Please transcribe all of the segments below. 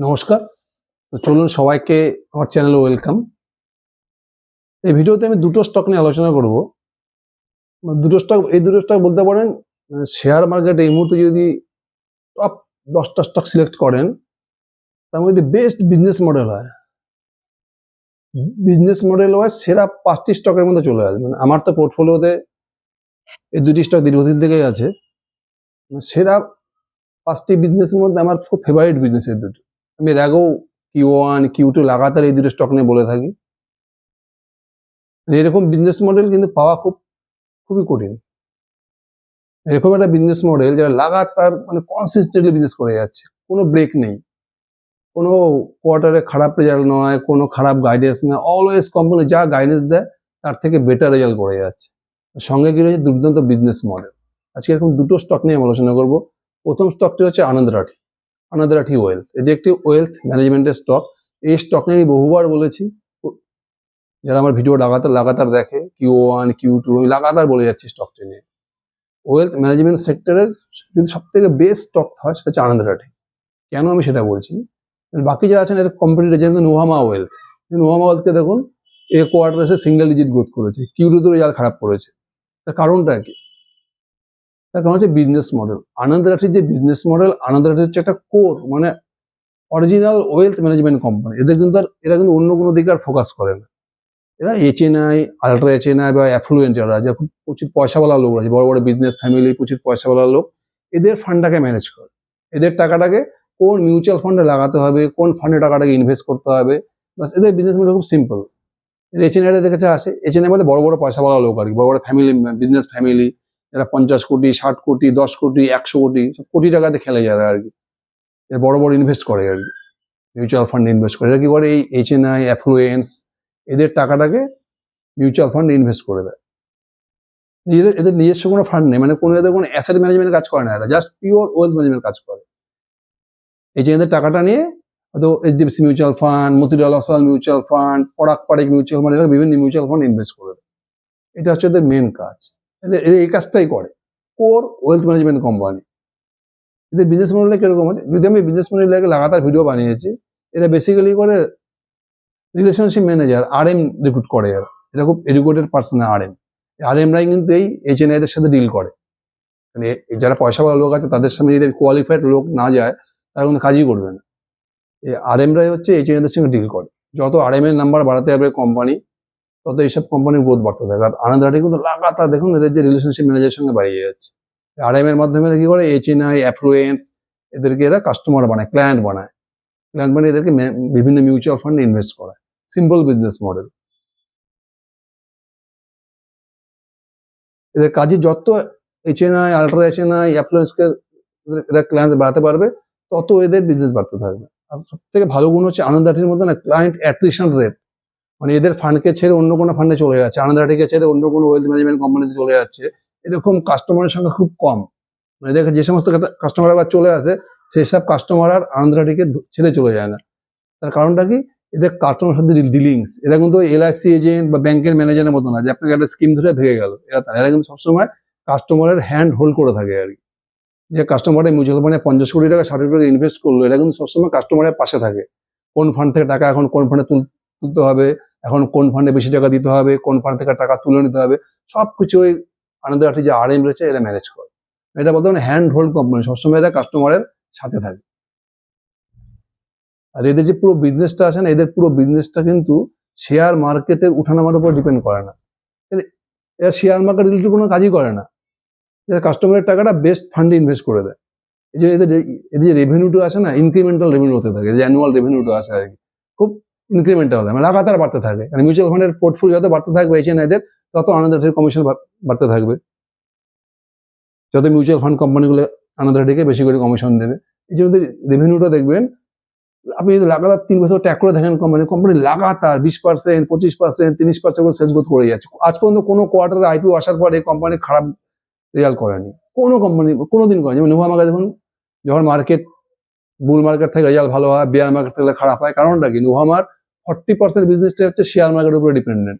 নমস্কার। তো চলুন সবাইকে আমার চ্যানেলে ওয়েলকাম। এই ভিডিওতে আমি দুটো স্টক নিয়ে আলোচনা করব। দুটো স্টক এই দুটো স্টক বলতে পারেন শেয়ার মার্কেট এই মুহূর্তে যদি টপ দশটা স্টক সিলেক্ট করেন, তার মধ্যে বেস্ট বিজনেস মডেল হয়। বিজনেস মডেল হয়, সেরা পাঁচটি স্টকের মধ্যে চলে আসবে। মানে আমার তো পোর্টফোলিওতে এই দুটি স্টক দীর্ঘদিন থেকেই আছে। মানে সেরা পাঁচটি বিজনেসের মধ্যে আমার খুব ফেভারিট বিজনেস এই দুটো। আমি এর আগেও কিউ ওয়ান কিউ টু লাগাতার এই দুটো স্টক নিয়ে বলে থাকি। মানে এরকম বিজনেস মডেল কিন্তু পাওয়া খুব, খুবই কঠিন। এরকম একটা বিজনেস মডেল যারা লাগাতার মানে কনসিস্টেন্টলি বিজনেস করে যাচ্ছে। কোনো ব্রেক নেই। কোনো কোয়ার্টারে খারাপ রেজাল্ট নয়, কোনো খারাপ গাইডেন্স নয়। অলওয়েজ কোম্পানি যা গাইডেন্স দেয়, তার থেকে বেটার রেজাল্ট করে যাচ্ছে। সঙ্গে কি রয়েছে? দুর্দান্ত বিজনেস মডেল আজকে এরকম দুটো স্টক নিয়ে আমি আলোচনা করব। প্রথম স্টকটি হচ্ছে আনন্দ আনন্দ রাঠি ওয়েলথ এটি একটি ওয়েলথ ম্যানেজমেন্টের স্টক এই স্টক নিয়ে আমি বহুবার বলেছি। যারা আমার ভিডিও লাগাতার লাগাতার দেখে কিউ ওয়ান কিউ টু আমি লাগাতার বলে যাচ্ছি স্টকটি নিয়ে। ওয়েলথ ম্যানেজমেন্ট সেক্টরের যদি সব থেকে বেস্ট স্টক হয়, সেটা হচ্ছে আনন্দ রাঠি কেন আমি সেটা বলছি? বাকি যারা আছেন, এর কম্পিটিটর যেমন নোহামা ওয়েলথ নোহামা ওয়েলথকে দেখুন, এ কোয়ার্টার এসে সিঙ্গেল ডিজিট গ্রোথ করেছে। কিউ টু রেজাল্ট খারাপ করেছে। তার কারণটা কি? তার কারণ হচ্ছে বিজনেস মডেল আনন্দ রাঠির যে বিজনেস মডেল আনন্দ রাঠি হচ্ছে একটা কোর মানে অরিজিনাল ওয়েলথ ম্যানেজমেন্ট কোম্পানি এদের কিন্তু আর, এরা কিন্তু অন্য কোনো দিকে আর ফোকাস করে না। এরা এইচএনআই আলট্রা এইচএনআই বা অ্যাফ্লুয়েন্ট যারা যে খুব প্রচুর পয়সাওয়ালা লোক আছে, বড় বড় বিজনেস ফ্যামিলি প্রচুর পয়সাওয়ালা লোক, এদের ফান্ডটাকে ম্যানেজ করে। এদের টাকাটাকে কোন মিউচুয়াল ফান্ডে লাগাতে হবে, কোন ফান্ডে টাকাটাকে ইনভেস্ট করতে হবে বাস এদের বিজনেস মডেল খুব সিম্পল এইচএনআই দেখেছে আসে। এইচএনআই মধ্যে বড় বড় পয়সাওয়ালা লোক আর কি, বড় বড় ফ্যামিলি বিজনেস ফ্যামিলি যারা পঞ্চাশ কোটি, ষাট কোটি, দশ কোটি, একশো কোটি, সব কোটি টাকাতে খেলে যারা আর কি। এরা বড় বড় ইনভেস্ট করে আর কি। মিউচুয়াল ফান্ডে ইনভেস্ট করে। এরা কি করে? এই এইচএনআই অ্যাফ্লুয়েন্স এদের টাকাটাকে মিউচুয়াল ফান্ডে ইনভেস্ট করে দেয়। নিজেদের, এদের নিজস্ব কোনো ফান্ড নেই। মানে কোনো এদের কোনো অ্যাসেট ম্যানেজমেন্ট কাজ করে না এরা। জাস্ট পিওর ওয়েলথ ম্যানেজমেন্ট কাজ করে। এই যে এদের টাকাটা নিয়ে হয়তো HDFC mutual fund Motilal Oswal mutual fund Parag Parikh mutual fund এরা বিভিন্ন মিউচুয়াল ফান্ড ইনভেস্ট করে দেয়। এটা হচ্ছে এদের মেন কাজ। এই কাজটাই করে। কোর ওয়েলথ ম্যানেজমেন্ট কোম্পানি এদের বিজনেস মডেলটা কীরকম আছে? যদি আমি বিজনেস মডেলটাকে লাগাতার ভিডিও বানিয়েছি, এরা বেসিক্যালি করে relationship manager R M recruit করে এরা। এটা খুব এডুকেটেড পার্সন আর এম আর এমরাই কিন্তু এই এইচ এন সাথে ডিল করে। মানে যারা পয়সাওয়ালা লোক আছে, তাদের সামনে যদি কোয়ালিফাইড লোক না যায়, তারা কিন্তু কাজই করবে না। এই আর এমরাই হচ্ছে এইচ এন আইদের সঙ্গে ডিল করে। যত আর এম এর নাম্বার বাড়াতে হবে কোম্পানি তত এইসব কোম্পানির গ্রোথ বাড়তে থাকে আর আনন্দ রাঠি কিন্তু লাগাতার দেখুন এদের যে রিলেশনশিপ ম্যানেজারের সঙ্গে বাড়িয়ে যাচ্ছে। আর এম এর মাধ্যমে কি করে? এইচ এন আই অ্যাফ্লুয়েন্স এদেরকে এরা কাস্টমার বানায় ক্লায়েন্ট বানায়। ক্লায়েন্ট বানিয়ে এদেরকে বিভিন্ন মিউচুয়াল ফান্ডে ইনভেস্ট করায়। সিম্পল বিজনেস মডেল এদের কাজে যত H N I ultra H N I অ্যাফ্লুয়েন্সকে এরা ক্লায়েন্ট বাড়াতে পারবে, তত এদের বিজনেস বাড়তে থাকবে। আর সব থেকে ভালো গুণ হচ্ছে আনন্দ রাঠির মধ্যে না ক্লায়েন্ট অ্যাট্রিশন রেট মানে এদের ফান্ডকে ছেড়ে অন্য কোনো ফান্ডে চলে যাচ্ছে। আনন্দ রাঠিকে ছেড়ে অন্য কোনো ওয়েলথ ম্যানেজমেন্ট কোম্পানিতে চলে যাচ্ছে। এরকম কাস্টমারের সংখ্যা খুব কম। মানে দেখে যে সমস্ত কাস্টমার আবার চলে আসে, সেই সব কাস্টমার আর আনন্দ রাঠিকে ধ- ছেড়ে চলে যায় না। তার কারণটা কি? এদের কাস্টমার সাথে ডিলিংস এরা কিন্তু এলআইসি এজেন্ট বা ব্যাংকের ম্যানেজারের মতো না, যে আপনাকে একটা স্কিম ধরে ভেঙে গেল। এরা তা না। এরা কিন্তু সবসময় কাস্টমারের হ্যান্ড হোল্ড করে থাকে আর কি। যে কাস্টমারের মিউচুয়াল ফান্ডে পঞ্চাশ কোটি টাকা, ষাট কোটি টাকা ইনভেস্ট করল, এরা কিন্তু সবসময় কাস্টমারের পাশে থাকে। কোন ফান্ড থেকে টাকা এখন কোন ফান্ডে তুলতে হবে? এখন কোন ফান্ডে বেশি টাকা দিতে হবে, কোন ফান্ড থেকে টাকা তুলে নিতে হবে সব কিছু ওই আনন্দ রাঠি যে আর এম রয়েছে, এরা ম্যানেজ করে। এটা বলতে মানে হ্যান্ড হোল্ড কোম্পানি সবসময় এরা কাস্টমারের সাথে থাকে। আর এদের যে পুরো বিজনেসটা আছে না, এদের পুরো বিজনেসটা কিন্তু শেয়ার মার্কেটের উঠানামার উপর ডিপেন্ড করে না। এরা শেয়ার মার্কেট রিলেটেড কোনো কাজই করে না। এরা কাস্টমারের টাকাটা বেস্ট ফান্ডে ইনভেস্ট করে দেয়। এই যে এদের এদের যে রেভিনিউটা আছে না ইনক্রিমেন্টাল রেভিনিউ হতে থাকে, যে অ্যানুয়াল রেভিনিউটা আছে আর কি। খুব ইনক্রিমেন্টাল মানে লাগাতার বাড়তে থাকে মানে মিউচুয়াল ফান্ডের পোর্টফোলিও যত বাড়তে থাকবে এইচ এদের তত আনন্দের কমিশন বাড়তে থাকবে। যত মিউচুয়াল ফান্ড কোম্পানিগুলো আনন্দের ডেকে বেশি করে কমিশন দেবে। এই জন্য রেভিনিউটা দেখবেন, আপনি যদি লাগাতার তিন বছর ট্যাক করে দেখেন কোম্পানি কোম্পানি লাগাতার বিশ পার্সেন্ট পঁচিশ পার্সেন্ট তিরিশ পার্সেন্ট করে শেষ গ্রোথ করে যাচ্ছে। আজ পর্যন্ত কোনো কোয়ার্টারে আইপিও আসার পর এই কোম্পানি খারাপ রেজাল্ট করেনি। কোনো কোম্পানি কোনো দিন করেনি। যেমন নোভামাকে দেখুন, যখন মার্কেট বুল মার্কেট থেকে রেজাল্ট ভালো হয় বেয়ার মার্কেট থেকে খারাপ হয়, কারণটা কি? নোভামার ফর্টি পার্সেন্ট বিজনেসটা হচ্ছে শেয়ার মার্কেটের উপরে ডিপেন্ডেন্ট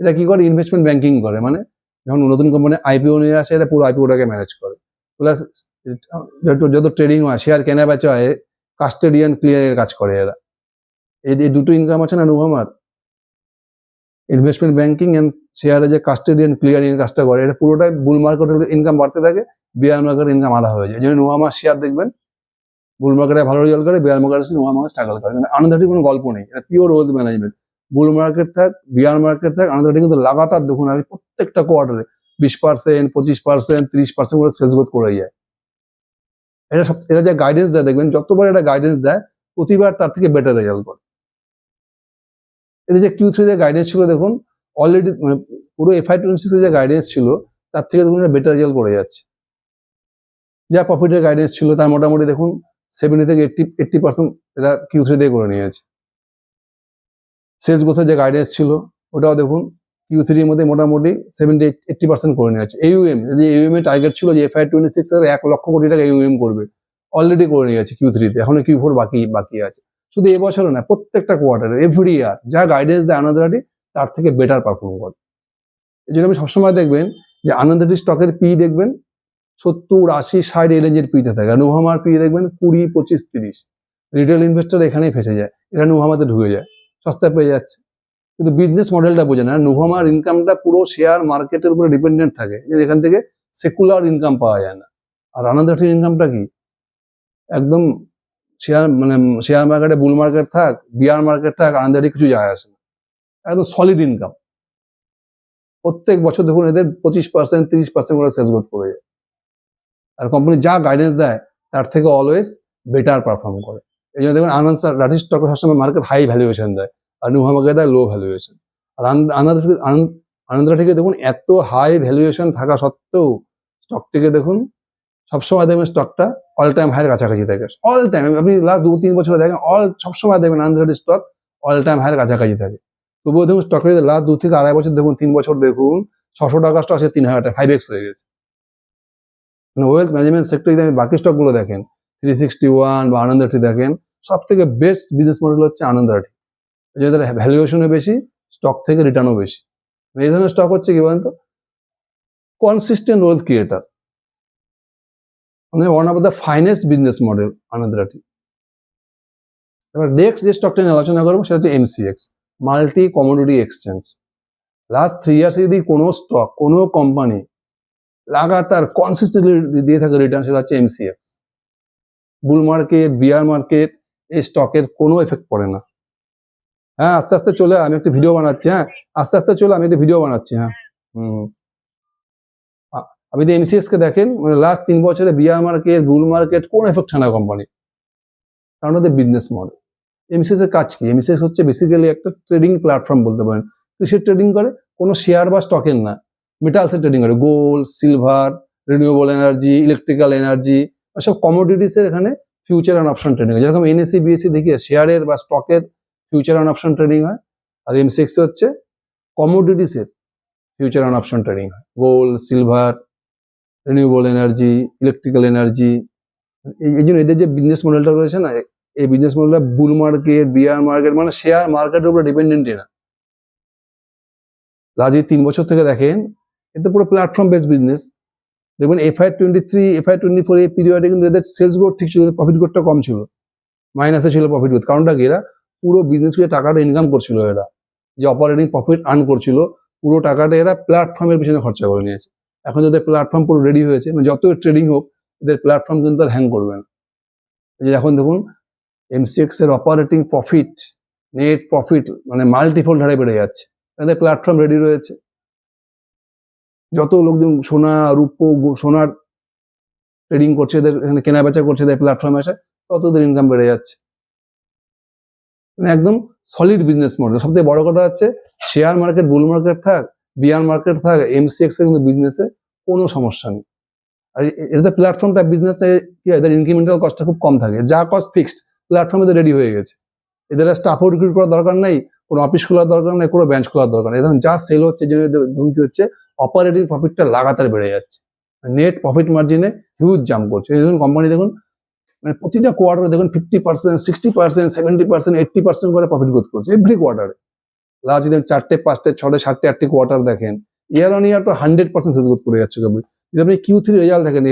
এটা কি করে? ইনভেস্টমেন্ট ব্যাংকিং করে। মানে যখন নতুন কোম্পানি আইপিও নিয়ে আসে, এটা পুরো আইপিওটাকে ম্যানেজ করে। প্লাস যত ট্রেডিং হয় শেয়ার কেনা বেচা হয় কাস্টেডিয়ান ক্লিয়ারের কাজ করে এরা। এই এই দুটো ইনকাম আছে না নুহামার ইনভেস্টমেন্ট ব্যাংকিং অ্যান্ড শেয়ারে যে কাস্টেডিয়ান ক্লিয়ারিং এর কাজটা করে, এটা পুরোটাই বুল মার্কেটের ইনকাম বাড়তে থাকে বিয়ার মার্কেট ইনকাম আলাদা হয়ে যায়। যেমন নুহামার শেয়ার দেখবেন বুল মার্কেটে ভালো রেজাল্ট করে বিয়ার মার্কেট মার্কেটে নুহামার স্ট্রাগল করে। কিন্তু আনন্দাটির কোনো গল্প নেই, এটা pure wealth management bull market থাক বিয়ার মার্কেট থাক আনন্দাটি কিন্তু লাগাতার দেখুন আমি প্রত্যেকটা কোয়ার্টারে বিশ পার্সেন্ট পঁচিশ পার্সেন্ট তিরিশ পার্সেন্ট করে সেলস গ্রোথ করে যায়। এটা সব এরা যে গাইডেন্স দেয়, দেখবেন যতবার এটা গাইডেন্স দেয়, প্রতিবার তার থেকে বেটার রেজাল্ট করে। এটা যে কিউ থ্রিতে গাইডেন্স ছিল, দেখুন অলরেডি মানে পুরো এফআই টোয়েন্টি সিক্সের যে গাইডেন্স ছিল, তার থেকে দেখুন এটা বেটার রেজাল্ট করে যাচ্ছে। যা প্রফিটের গাইডেন্স ছিল, তার মোটামুটি দেখুন সেভেন্টি থেকে এইটটি এইটটি পার্সেন্ট এটা কিউ থ্রি দিয়ে করে নিয়েছে। সেলস গ্রোথের যে গাইডেন্স ছিল, ওটাও দেখুন কিউ থ্রির মধ্যে মোটামুটি সেভেন্টি এইটটি পার্সেন্ট করে নিয়েছে। এইউএম যদি এইউএম এর টার্গেট ছিল যে এফআই টোয়েন্টি সিক্স এর এক লক্ষ কোটি টাকা এইউএম করবে অলরেডি করে নিয়েছে কিউ থ্রিতে এখনও কিউ ফোর বাকি বাকি আছে। শুধু এবছরও না, প্রত্যেকটা কোয়ার্টারে এভরি ইয়ার যা গাইডেন্স দেয় আনন্দরাটি তার থেকে বেটার পারফর্ম করে। এই জন্য আপনি সবসময় দেখবেন যে আনন্দরাটি স্টকের পি দেখবেন সত্তর, আশি, ষাট এই রেঞ্জের পিতে থাকে। আর নুহামার পি দেখবেন কুড়ি, পঁচিশ, তিরিশ। রিটেল ইনভেস্টর এখানেই ফেসে যায়। এরা নুহামাতে ঢুকে যায়। সস্তায় পেয়ে যাচ্ছে। কিন্তু বিজনেস মডেলটা বোঝে না। নুহামার ইনকামটা পুরো শেয়ার মার্কেটের উপরে ডিপেন্ডেন্ট থাকে। যে এখান থেকে সেকুলার ইনকাম পাওয়া যায় না। আর আনন্দরাটির ইনকামটা কি? একদম শেয়ার মানে শেয়ার মার্কেটে বুল মার্কেট থাক বিয়ার মার্কেট থাক আনন্দারি কিছু যায় আসে না। একদম সলিড ইনকাম প্রত্যেক বছর দেখুন এদের পঁচিশ পার্সেন্ট তিরিশ পার্সেন্ট করে সেলস গ্রোথ করে যায়। আর কোম্পানি যা গাইডেন্স দেয়, তার থেকে অলওয়েজ বেটার পারফর্ম করে। এই জন্য দেখুন আনন্দ রাঠি স্টক সবসময় মার্কেট হাই ভ্যালুয়েশন দেয়, আর নুহামাকে দেয় লো ভ্যালুয়েশন আর আনন্দ আনন্দ আনন্দরাটিকে দেখুন এত হাই ভ্যালুয়েশন থাকা সত্ত্বেও স্টকটিকে দেখুন, সবসময় দেখবেন স্টকটা অল টাইম হাইয়ের কাছাকাছি থাকে। অল টাইম আপনি লাস্ট দু, তিন বছর দেখেন অল সবসময় দেখবেন আনন্দরাটি স্টক অল টাইম হাইয়ের কাছাকাছি থাকে। তবুও দেখুন স্টকের লাস্ট দু থেকে আড়াই বছর দেখুন, তিন বছর দেখুন, ছশো টাকা স্টক আছে, তিন হাজার টাকা ফাইভ এক্স হয়ে গেছে। মানে ওয়েলথ ম্যানেজমেন্ট সেক্টর যদি আপনি বাকি স্টকগুলো দেখেন থ্রি সিক্সটি ওয়ান বা আনন্দ আনন্দরাটি দেখেন সব থেকে বেস্ট বিজনেস মডেল হচ্ছে আনন্দরাটি যাদের ভ্যালুয়েশনও বেশি স্টক থেকে রিটার্নও বেশি। এই ধরনের স্টক হচ্ছে কি বলতো কনসিস্টেন্ট ওয়েলথ ক্রিয়েটার মানে one of the finest business model আনন্দরাটি এবার নেক্সট যে স্টকটা নিয়ে আলোচনা করব, সেটা হচ্ছে MCX multi commodity exchange last three ইয়ার্সে যদি কোনো স্টক কোনো কোম্পানি লাগাতার কনসিস্টেন্টলি দিয়ে থাকে রিটার্ন সেটা হচ্ছে MCX bull market bear market এই স্টকের কোনো এফেক্ট পড়ে না। হ্যাঁ আস্তে আস্তে চলে, আমি একটা ভিডিও বানাচ্ছি হ্যাঁ? আস্তে আস্তে চলে, আমি একটা ভিডিও বানাচ্ছি হ্যাঁ? হুম। আপনি যদি এমসিএস কে দেখেন মানে লাস্ট তিন বছরে বিয়ার মার্কেট বুল মার্কেট কোন এফেক্ট হয় না কোম্পানি কারণ ওদের বিজনেস মডেল এমসিএস এর কাজ কি? এমসিএস হচ্ছে বেসিক্যালি একটা ট্রেডিং প্ল্যাটফর্ম বলতে পারেন। কিসের ট্রেডিং করে, কোনো শেয়ার বা স্টকের না। মেটালসের ট্রেডিং করে gold silver renewable energy electrical energy সব কমোডিটিসের এখানে ফিউচার অ্যান্ড অপশন ট্রেডিং হয়। যেরকম এনএসসি বিএসসি দেখি শেয়ারের বা স্টকের ফিউচার অ্যান্ড অপশন ট্রেডিং হয়। আর এমসিএক্স হচ্ছে কমোডিটিসের ফিউচার অ্যান্ড অপশন ট্রেডিং হয়। Gold silver renewable energy electrical energy এই জন্য এদের যে বিজনেস মডেলটা রয়েছে না, এই বিজনেস মডেলটা বুল মার্কেট বিয়ার মার্কেট মানে শেয়ার মার্কেটের উপরে ডিপেন্ডেন্টই না এই তিন বছর থেকে দেখেন এটা পুরো প্ল্যাটফর্ম বেস বিজনেস দেখবেন FY twenty three FY twenty four এই পিরিয়ডে কিন্তু এদের সেলস গ্রোথ ঠিক ছিল প্রফিট গ্রোথটা কম ছিল। মাইনাসে ছিল প্রফিট গ্রোথ কারণটা কি? এরা পুরো বিজনেস করে টাকাটা ইনকাম করছিল এরা। যে অপারেটিং প্রফিট আর্ন করছিল, পুরো টাকাটা এরা প্ল্যাটফর্মের পিছনে খরচা করে নিয়েছে। এখন যাদের প্ল্যাটফর্ম পুরো রেডি হয়েছে মানে যত ট্রেডিং হোক, এদের প্ল্যাটফর্ম কিন্তু আর হ্যাং করবে না। যে এখন দেখুন এমসিএক্স এর অপারেটিং প্রফিট নেট প্রফিট মানে মাল্টিফোল্ড হারে বেড়ে যাচ্ছে। এদের প্ল্যাটফর্ম রেডি রয়েছে। যত লোকজন সোনা, রূপো সোনার ট্রেডিং করছে, এদের এখানে কেনা বেচা করছে, এদের প্ল্যাটফর্মে এসে তত ওদের ইনকাম বেড়ে যাচ্ছে। মানে একদম সলিড বিজনেস মডেল সব থেকে বড় কথা হচ্ছে শেয়ার মার্কেট বুল মার্কেট থাক বিয়ার মার্কেট থাক এমসিএক্স এর কিন্তু বিজনেসে কোনো সমস্যা নেই। আর এ- এটাতে প্ল্যাটফর্মটা বিজনেস কি হয়, এদের ইনক্রিমেন্টাল কস্টটা খুব কম থাকে। যা কস্ট ফিক্সড প্ল্যাটফর্ম এদের রেডি হয়ে গেছে। এদের স্টাফও রিক্রুট করার দরকার নেই, কোনো অফিস খোলার দরকার নেই, কোনো বেঞ্চ খোলার দরকার নেই। যা সেল হচ্ছে যে ধরুন কি হচ্ছে অপারেটিং প্রফিটটা লাগাতার বেড়ে যাচ্ছে। নেট প্রফিট মার্জিনে হিউজ জাম্প করছে। এই ধরুন কোম্পানি দেখুন মানে প্রতিটা কোয়ার্টারে দেখুন fifty percent sixty percent seventy percent eighty percent করে প্রফিট গ্রোথ করছে এভরি কোয়ার্টারে লাস্ট যদি চারটে, পাঁচটে, ছটে, সাতটে, আটটি কোয়ার্টার দেখেন ইয়ার অন ইয়ার তো হান্ড্রেড পার্সেন্ট সেলস গ্রোথ করে যাচ্ছে কোম্পানি যদি আপনি কিউ থ্রি রেজাল্ট দেখেন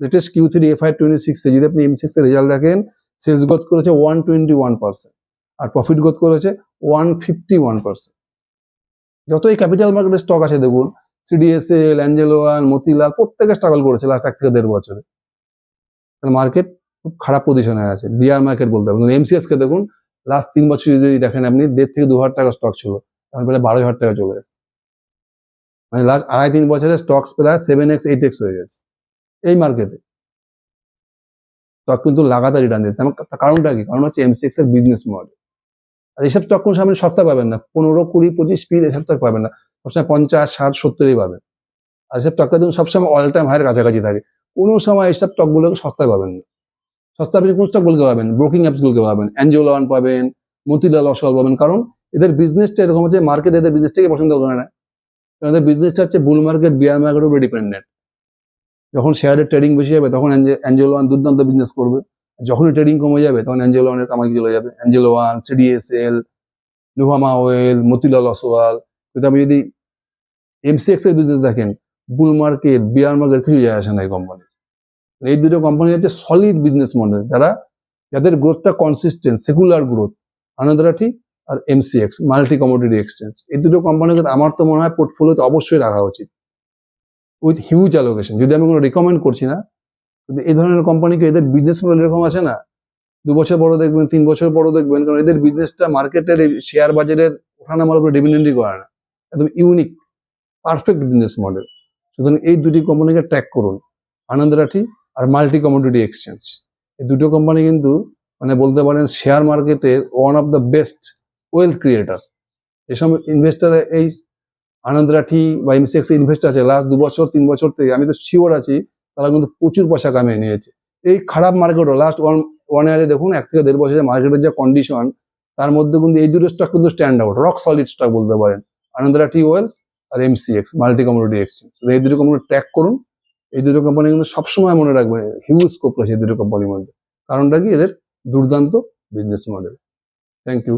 latest Q three F I twenty সিক্সে যদি আপনি এম সিক্স এর রেজাল্ট দেখেন সেলস গ্রোথ করেছে ওয়ান টোয়েন্টি ওয়ান পার্সেন্ট আর প্রফিট গ্রোথ করেছে ওয়ান ফিফটি ওয়ান পার্সেন্ট যতই ক্যাপিটাল মার্কেটের স্টক আছে দেখুন সিডিএসএল অ্যাঞ্জেলোয়ান মতিলাল প্রত্যেকে স্ট্রাগল করেছে লাস্ট এক থেকে দেড় বছরে। মার্কেট খুব খারাপ পজিশনে আছে। বিয়ার মার্কেট বলতে হবে। কিন্তু এমসিএস কে দেখুন লাস্ট তিন বছর যদি দেখেন আপনি, দেড় থেকে দু হাজার টাকা স্টক ছিল। এখন প্রায় বারো হাজার টাকা চলে গেছে। মানে লাস্ট আড়াই তিন বছরে স্টকস প্রায় সেভেন এক্স এইট এক্স হয়ে গেছে। এই মার্কেটে স্টক কিন্তু লাগাতার রিটার্ন দিতে কারণটা কি? কারণ হচ্ছে এমসিএক্স এর বিজনেস মডেল আর এইসব স্টক কোনো সামনে সস্তা পাবেন না। পনেরো, কুড়ি, পঁচিশ পিস এসব স্টক পাবেন না। সবসময় পঞ্চাশ, ষাট, সত্তরই পাবেন। আর এসব স্টকটা দেখুন, সবসময় অল টাইম হাইয়ের কাছাকাছি থাকে। কোনো সময় এইসব স্টকগুলোকে সস্তায় পাবেন না। সস্তা আপনি কোন স্টকগুলোকে পাবেন ব্রোকিং অ্যাপসগুলোকে পাবেন অ্যাঞ্জেলোয়ান পাবেন মতিলাল অসল পাবেন, কারণ এদের বিজনেসটা এরকম হচ্ছে মার্কেট এদের বিজনেসটাকে পছন্দ করে না। কারণ এদের বিজনেসটা হচ্ছে বুল মার্কেট বিয়ার মার্কেটের উপরে ডিপেন্ডেন্ট যখন শেয়ারের ট্রেডিং বেশি যাবে তখন অ্যাঞ্জেলো ওয়ান দুর্দান্ত বিজনেস করবে। যখনই ট্রেডিং কমে যাবে, তখন অ্যাঞ্জেলো ওয়ানের কামাই চলে যাবে। Angel One CDSL Nuvama wealth Motilal Oswal কিন্তু আপনি যদি এমসিএক্স এর বিজনেস দেখেন বুল মার্কেট বিয়ার মার্কেট কিছু যায় আসে না এই কোম্পানি এই দুটো কোম্পানি হচ্ছে সলিড বিজনেস মডেল যারা, যাদের গ্রোথটা কনসিস্টেন্ট সেকুলার গ্রোথ আনন্দরাঠি আর এমসিএক্স মাল্টি কমোডিটি এক্সচেঞ্জ এই দুটো কোম্পানিকে আমার তো মনে হয় পোর্টফোলিওতে অবশ্যই রাখা উচিত। উইথ হিউজ অ্যালোকেশন যদি আমি কোনো রিকমেন্ড করছি না কিন্তু এই ধরনের কোম্পানিকে এদের বিজনেস মডেল এরকম আছে না, দু বছর বড় দেখবেন, তিন বছর বড় দেখবেন, কারণ এদের বিজনেসটা মার্কেটের শেয়ার বাজারের ওঠানামার উপরে ডিপেন্ডেন্টই করে না। একদম ইউনিক পারফেক্ট বিজনেস মডেল সুতরাং এই দুটি কোম্পানিকে ট্র্যাক করুন, আনন্দ রাঠি আর মাল্টি কমোডিটি এক্সচেঞ্জ এই দুটো কোম্পানি কিন্তু মানে বলতে পারেন শেয়ার মার্কেটের one of the best wealth creator এসব ইনভেস্টার এই আনন্দ রাঠি বা এমসিএক্স ইনভেস্ট আছে লাস্ট দু বছর, তিন বছর থেকে আমি তো শিওর আছি, তারা কিন্তু প্রচুর পয়সা কামিয়ে নিয়েছে। এই খারাপ মার্কেটও লাস্ট ওয়ান ওয়ান ইয়ারে দেখুন, এক থেকে দেড় বছরের মার্কেটের যে কন্ডিশন তার মধ্যে কিন্তু এই দুটো স্টক কিন্তু stand out rock solid stock বলতে পারেন। আনন্দ টি ওয়েল আর এমসিএক্স মাল্টি কমোডিটি এক্সচেঞ্জ এই দুটো কোম্পানি ট্র্যাক করুন। এই দুটো কোম্পানি কিন্তু সবসময় মনে রাখবে হিউজ স্কোপ রয়েছে এই দুটো কোম্পানির মধ্যে। কারণটা কি? এদের দুর্দান্ত বিজনেস মডেল থ্যাংক ইউ